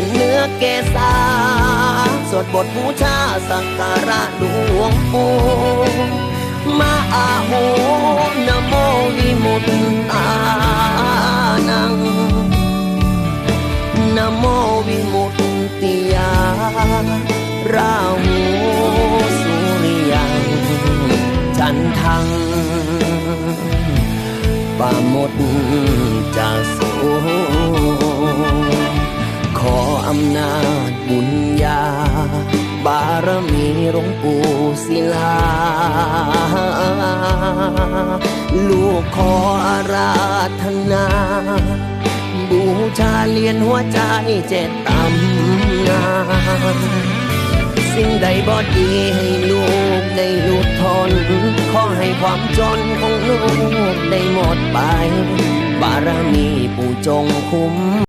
ขึ้นเนื้อเกษาสวดบทบูชาสักการะหลวงปู่มาอาโหนะโมวิมุตตานังนะโมวิมุตติยาราหูสุริยังจันทังปามดจะำนาจบุญญา บารมีหลวงปู่ศิลา ลูกขออาราธนา บูชาเลียนหัวใจเจ็ดตำนาสิ่งใดบอดีให้ลูกได้หลุดทน ขอให้ความจนของลูกได้หมดไป บารมีปู่จงคุ้ม